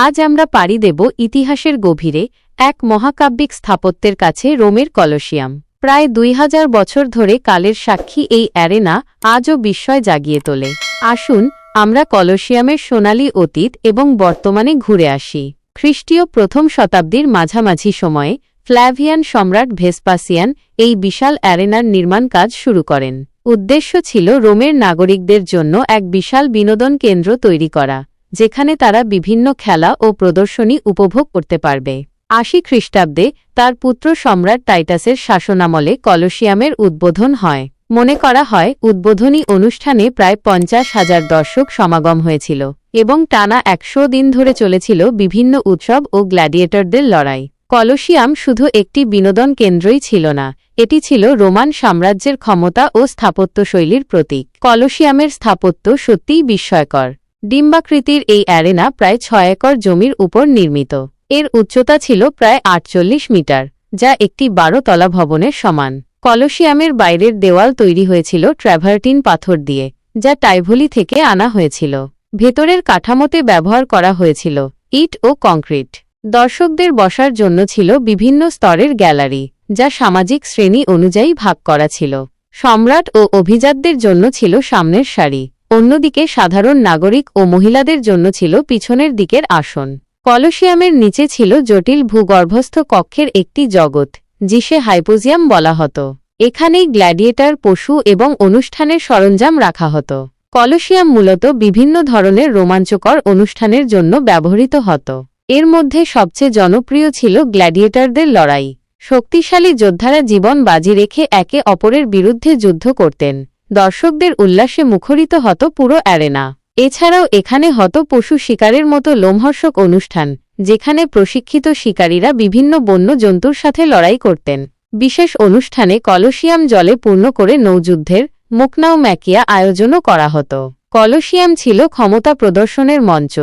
আজ আমরা পাড়ি দেব ইতিহাসের গভীরে এক মহাকাব্যিক স্থাপত্যের কাছে রোমের কলসিয়াম। প্রায় দুই হাজার বছর ধরে কালের সাক্ষী এই অ্যারেনা আজও বিস্ময় জাগিয়ে তোলে। আসুন, আমরা কলসিয়ামের সোনালী অতীত এবং বর্তমানে ঘুরে আসি। খ্রিস্টীয় প্রথম শতাব্দীর মাঝামাঝি সময়ে ফ্ল্যাভিয়ান সম্রাট ভেসপাসিয়ান এই বিশাল অ্যারেনার নির্মাণ কাজ শুরু করেন। উদ্দেশ্য ছিল রোমের নাগরিকদের জন্য এক বিশাল বিনোদন কেন্দ্র তৈরি করা। যেখানে তারা বিভিন্ন খেলা ও প্রদর্শনী উপভোগ করতে পারবে। আশি খ্রিস্টাব্দে তার পুত্র সম্রাট টাইটাসের শাসনামলে কলসিয়ামের উদ্বোধন হয়। মনে করা হয়, উদ্বোধনী অনুষ্ঠানে প্রায় পঞ্চাশ হাজার দর্শক সমাগম হয়েছিল এবং টানা একশো দিন ধরে চলেছিল বিভিন্ন উৎসব ও গ্ল্যাডিয়েটরদের লড়াই। কলসিয়াম শুধু একটি বিনোদন কেন্দ্রই ছিল না, এটি ছিল রোমান সাম্রাজ্যের ক্ষমতা ও স্থাপত্যশৈলীর প্রতীক। কলসিয়ামের স্থাপত্য সত্যিই বিস্ময়কর। ডিম্বাকৃতির এই অ্যারেনা প্রায় ছয় একর জমির উপর নির্মিত। এর উচ্চতা ছিল প্রায় আটচল্লিশ মিটার, যা একটি বারো তলা ভবনের সমান। কলসিয়ামের বাইরের দেওয়াল তৈরি হয়েছিল ট্র্যাভার্টিন পাথর দিয়ে, যা টাইভলি থেকে আনা হয়েছিল। ভেতরের কাঠামোতে ব্যবহার করা হয়েছিল ইট ও কংক্রিট। দর্শকদের বসার জন্য ছিল বিভিন্ন স্তরের গ্যালারি, যা সামাজিক শ্রেণি অনুযায়ী ভাগ করা ছিল। সম্রাট ও অভিজাতদের জন্য ছিল সামনের সারি। অন্যদিকে সাধারণ নাগরিক ও মহিলাদের জন্য ছিল পিছনের দিকের আসন। কলসিয়ামের নিচে ছিল জটিল ভূগর্ভস্থ কক্ষের একটি জগৎ জিসে হাইপোজিয়াম বলা হতো। এখানেই গ্ল্যাডিয়েটার, পশু এবং অনুষ্ঠানের সরঞ্জাম রাখা হতো। কলসিয়াম মূলত বিভিন্ন ধরনের রোমাঞ্চকর অনুষ্ঠানের জন্য ব্যবহৃত হতো। এর মধ্যে সবচেয়ে জনপ্রিয় ছিল গ্ল্যাডিয়েটারদের লড়াই। শক্তিশালী যোদ্ধারা জীবন বাজি রেখে একে অপরের বিরুদ্ধে যুদ্ধ করতেন। দর্শকদের উল্লাসে মুখরিত হত পুরো অ্যারেনা। এছাড়াও এখানে হত পশু শিকারের মতো লোমহর্ষক অনুষ্ঠান, যেখানে প্রশিক্ষিত শিকারীরা বিভিন্ন বন্য জন্তুর সাথে লড়াই করতেন। বিশেষ অনুষ্ঠানে কলসিয়াম জলে পূর্ণ করে নৌযুদ্ধের মুকনাও ম্যাকিয়া আয়োজনও করা হতো। কলসিয়াম ছিল ক্ষমতা প্রদর্শনের মঞ্চ,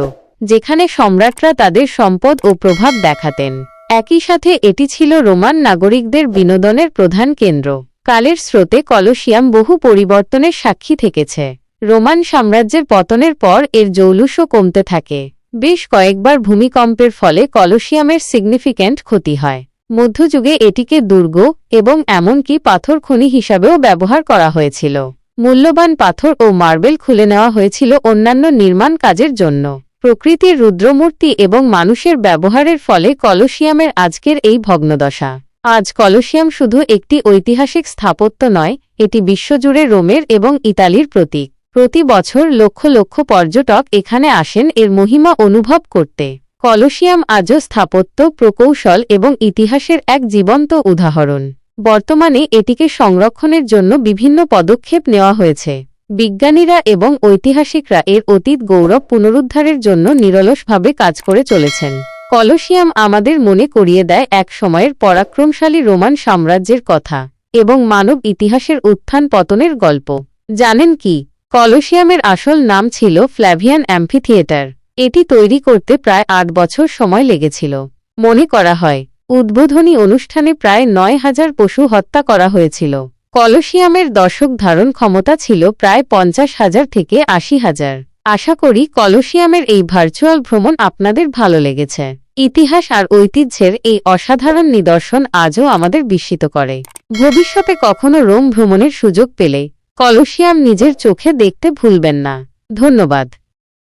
যেখানে সম্রাটরা তাদের সম্পদ ও প্রভাব দেখাতেন। একই সাথে এটি ছিল রোমান নাগরিকদের বিনোদনের প্রধান কেন্দ্র। কালের স্রোতে কলসিয়াম বহু পরিবর্তনের সাক্ষী থেকেছে। রোমান সাম্রাজ্যের পতনের পর এর জৌলুসও কমতে থাকে। বেশ কয়েকবার ভূমিকম্পের ফলে কলসিয়ামের সিগনিফিক্যান্ট ক্ষতি হয়। মধ্যযুগে এটিকে দুর্গ এবং এমনকি পাথর খনি হিসাবেও ব্যবহার করা হয়েছিল। মূল্যবান পাথর ও মার্বেল খুলে নেওয়া হয়েছিল অন্যান্য নির্মাণ কাজের জন্য। প্রকৃতির রুদ্রমূর্তি এবং মানুষের ব্যবহারের ফলে কলসিয়ামের আজকের এই ভগ্নদশা। আজ কলসিয়াম শুধু একটি ঐতিহাসিক স্থাপত্য নয়, এটি বিশ্বজুড়ে রোমের এবং ইতালির প্রতীক। প্রতি বছর লক্ষ লক্ষ পর্যটক এখানে আসেন এর মহিমা অনুভব করতে। কলসিয়াম আজও স্থাপত্য, প্রকৌশল এবং ইতিহাসের এক জীবন্ত উদাহরণ। বর্তমানে এটিকে সংরক্ষণের জন্য বিভিন্ন পদক্ষেপ নেওয়া হয়েছে। বিজ্ঞানীরা এবং ঐতিহাসিকরা এর অতীত গৌরব পুনরুদ্ধারের জন্য নিরলসভাবে কাজ করে চলেছেন। কলসিয়াম আমাদের মনে করিয়ে দেয় এক সময়ের পরাক্রমশালী রোমান সাম্রাজ্যের কথা এবং মানব ইতিহাসের উত্থান পতনের গল্প। জানেন কি? কলসিয়ামের আসল নাম ছিল ফ্ল্যাভিয়ান অ্যাম্ফিথিয়েটার। এটি তৈরি করতে প্রায় আট বছর সময় লেগেছিল। মনে করা হয়, উদ্বোধনী অনুষ্ঠানে প্রায় নয় হাজার পশু হত্যা করা হয়েছিল। কলসিয়ামের দর্শক ধারণ ক্ষমতা ছিল প্রায় পঞ্চাশ হাজার থেকে আশি হাজার। আশা করি কলসিয়ামের এই ভার্চুয়াল ভ্রমণ আপনাদের ভালো লেগেছে। ইতিহাস আর ঐতিহ্যের এই অসাধারণ নিদর্শন আজও আমাদের বিস্মিত করে। ভবিষ্যতে কখনো রোম ভ্রমণের সুযোগ পেলে কলসিয়াম নিজের চোখে দেখতে ভুলবেন না। ধন্যবাদ।